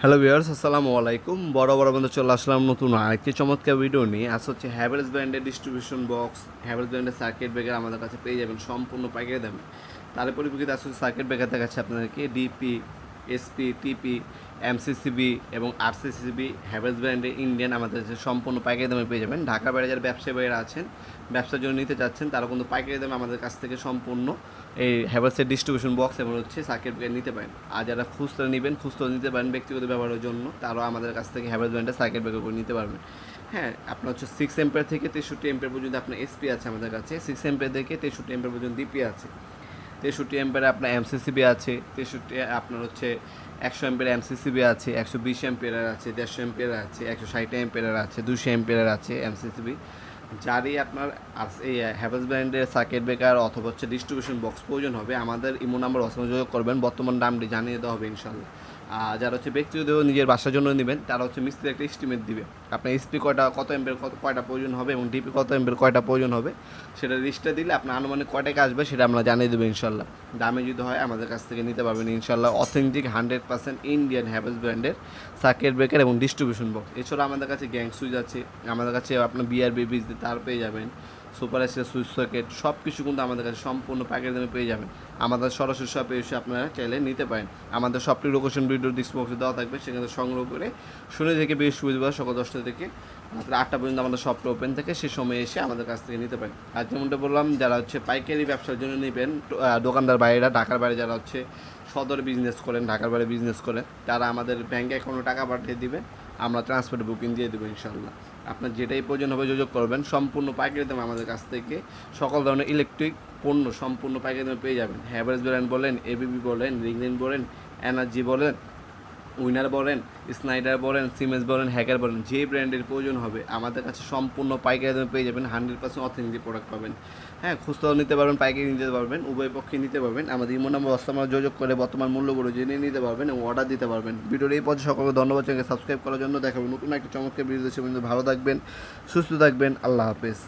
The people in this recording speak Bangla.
হ্যালো ভিউয়ার্স আসসালামু আলাইকুম। বড় বড় বন্ধু চলে আসলাম নতুন আরেকটি চমৎকার ভিডিও নিয়ে। আজ হচ্ছে হ্যাভেলস ব্র্যান্ডের ডিস্ট্রিবিউশন বক্স হ্যাভেলস ব্র্যান্ডের সার্কিট ব্রেকার আমাদের কাছে পেয়ে যাবেন, সম্পূর্ণ পাইকারি দামে তার পরিপ্রেক্ষিতে আসলে সার্কিট ব্রেকার দেখাচ্ছে আপনাদেরকে ডিপি এসপি, টিপি, এমসিসিবি এবং আরসিসিবি, হ্যাভেলস ব্র্যান্ডের ইন্ডিয়ান আমাদের কাছে সম্পূর্ণ পাইকারি দামে পেয়ে যাবেন। ঢাকা বাইরে যারা ব্যবসায়ী ভাইয়েরা আছেন, ব্যবসার জন্য নিতে চাচ্ছেন, তারা কিন্তু পাইকারি দামে আমাদের কাছ থেকে সম্পূর্ণ এই হ্যাভেলসের ডিস্ট্রিবিউশন বক্স এবং হচ্ছে সার্কিট ব্রেকার নিতে পারেন। আর যারা খুচরা নেবেন, খুচরা নিতে পারেন ব্যক্তিগত ব্যবহারের জন্য, তারাও আমাদের কাছ থেকে হ্যাভেলস ব্র্যান্ডের সার্কিট ব্রেকার করে নিতে পারবেন। হ্যাঁ আপনার হচ্ছে সিক্স এম্পেয়ার থেকে তেষট্টি এম্পের পর্যন্ত আপনার এসপি আছে আমাদের কাছে। সিক্স এম্পের থেকে তেষট্টি এম্পেয়ার পর্যন্ত ডিপি আছে। তেষট্টি এম্পেয়ারে আপনার এমসিসিবি আছে, তেষট্টি, আপনার হচ্ছে একশো এম্পেয়ার এমসিসিবি আছে, একশো বিশ এম্পেয়ার আছে, দেড়শো এম্পেয়ার আছে, একশো ষাট এম্পেয়ার আছে দুশো এম্পেয়ার আছে এমসিসিবি যারই আপনার এই হ্যাভেলস ব্র্যান্ডের সার্কিট ব্রেকার অথবা হচ্ছে ডিস্ট্রিবিউশন বক্স প্রয়োজন হবে, আমাদের ইমো নাম্বার অসংযোগ করবেন, বর্তমান দামটি জানিয়ে দেওয়া হবে ইনশাল্লাহ যারা হচ্ছে ব্যক্তিগত নিজের বাসার জন্য নেবেন, তারা হচ্ছে মিস্ত্রি একটা এস্টিমেট দিবে। আপনার এসপি কয়টা, কত এম্পের কত, কয়টা প্রয়োজন হবে এবং ডিপি কত এম্পের কয়টা প্রয়োজন হবে, সেটা লিস্টটা দিলে আপনার আনুমানিক কয় টাকা আসবে সেটা আমরা জানিয়ে দেবো ইনশাল্লাহ। দামে যদি হয়, আমাদের কাছ থেকে নিতে পারবেন ইনশাল্লাহ authentic hundred percent Indian Havells ব্র্যান্ডের সার্কেট ব্রেকার এবং ডিস্ট্রিবিউশন বক্স এছাড়া আমাদের কাছে গ্যাং সুইচ আছে, আমাদের কাছে আপনার বিআর বেবিজ তার পেয়ে যাবেন। সুপার এসের সুইচ সকেট সব কিছু কিন্তু আমাদের কাছে সম্পূর্ণ প্যাকেট দামে পেয়ে যাবেন। আমাদের সরাসরি শপে এসে আপনারা চাইলে নিতে পারেন। আমাদের শপটির লোকেশন ভিডিও ডিসক্রিপশনে দেওয়া থাকবে, সেখানে সংগ্রহ করে শনি থেকে বৃহস্পতিবার সকাল দশটা থেকে রাত্রে আটটা পর্যন্ত আমাদের শপটা ওপেন থাকে, সে সময় এসে আমাদের কাছ থেকে নিতে পারেন। আর যেমনটা বললাম, যারা হচ্ছে পাইকারি ব্যবসার জন্য নেবেন দোকানদার বাইরেরা ঢাকার বাইরে যারা হচ্ছে সদরে বিজনেস করেন, ঢাকার বাইরে বিজনেস করেন, তারা আমাদের ব্যাঙ্কে অ্যাকাউন্টে টাকা পাঠিয়ে দিবে আমরা ট্রান্সপোর্ট বুকিং দিয়ে দেবো ইনশাল্লাহ আপনার যেটাই প্রয়োজন হবে যোগাযোগ করবেন। সম্পূর্ণ পাইকারি দাম আমাদের কাছ থেকে সকল ধরনের ইলেকট্রিক পণ্য সম্পূর্ণ পাইকারি দামে পেয়ে যাবেন। হ্যাভারেজ ব্র্যান্ড বলেন এবিবি বলেন রিংলিন বলেন এনার্জি বলেন উইনার বলেন, স্নাইডার বলেন, সিমেন্স বলেন, হ্যাকার বলেন, যে ব্র্যান্ডের প্রয়োজন হবে, আমাদের কাছে সম্পূর্ণ পাইকারি দামে পেয়ে যাবেন, হান্ড্রেড পার্সেন্ট অথেন্টিক প্রোডাক্ট পাবেন। হ্যাঁ খুচরাও নিতে পারবেন, পাইকারি নিতে পারবেন, উভয় পক্ষে নিতে পারবেন, আমাদের ইমো নাম্বার অস্তামার যোগাযোগ করে বর্তমান মূল্যগুলো জেনে নিতে পারবেন এবং অর্ডার দিতে পারবেন। ভিডিওর এই পর্যায়ে সকলকে ধন্যবাদ চ্যানেলকে সাবস্ক্রাইব করার জন্য দেখাবেন নতুন একটা চমৎকার ভিডিও দেশে ভালো থাকবেন, সুস্থ থাকবেন, আল্লাহ হাফেজ।